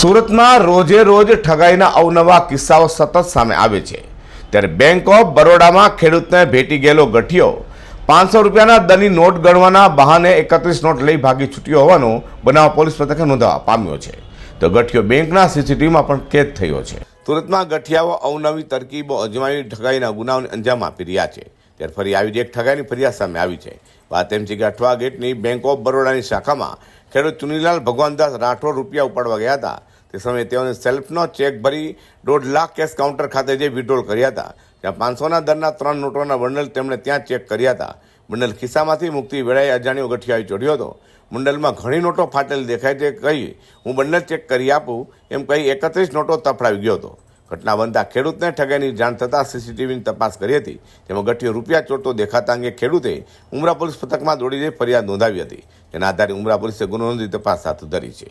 સુરતમાં રોજે રોજ ઠગાઈના અવનવા કિસ્સાઓ સતત સામે આવે છે. ત્યારે બેંક ઓફ બરોડામાં ખેડૂતને ભેટી ગયેલો ગઠિયો પાંચસો રૂપિયાના દની નોટ ગણવાના બહાને એકત્રીસ નોટ લઈ ભાગી છૂટ્યો હોવાનો બનાવ પોલીસ મથકે નોંધવા પામ્યો છે. તો ગઠિયો બેંકના સીસીટીવીમાં પણ કેદ થયો છે. સુરતમાં ગઠિયાઓ અવનવી તરકીબો અજમાવી ઠગાઈના ગુનાઓને અંજામ આપી રહ્યા છે. ત્યારે ફરી આવી જ એક ઠગાઈની ફરિયાદ સામે આવી છે. વાત એમ છે કે અઠવા ગેટની બેંક ઓફ બરોડાની શાખામાં ખેડૂત ચુનીલાલ ભગવાનદાસ રાઠોડ રૂપિયા ઉપાડવા ગયા હતા. તે સમયે તેઓને સેલ્ફનો ચેક ભરી દોઢ લાખ કેશ કાઉન્ટર ખાતે જઈ વિડ્રોલ કર્યા હતા ત્યાં પાંચસોના દરના ત્રણ નોટોના બંડલ તેમણે ત્યાં ચેક કર્યા હતા. બંડલ ખિસ્સામાંથી મુક્તિ વેળાએ અજાણ્યો ગઠિયો ચઢ્યો હતો. મંડલમાં ઘણી નોટો ફાટેલ દેખાય તે કહી, હું બંડલ ચેક કરી આપું, એમ કહી એકત્રીસ નોટો તફડાવી ગયો હતો. ઘટના બનતા ખેડૂતને ઠગાઈની જાણ થતાં સીસીટીવીની તપાસ કરી હતી. તેમાં ગઠિયો રૂપિયા ચોરતો દેખાતા અંગે ખેડૂતે ઉમરા પોલીસ પથકમાં દોડી જઈ ફરિયાદ નોંધાવી હતી. તેના આધારે ઉમરા પોલીસે ગુનો નોંધી તપાસ હાથ ધરી છે.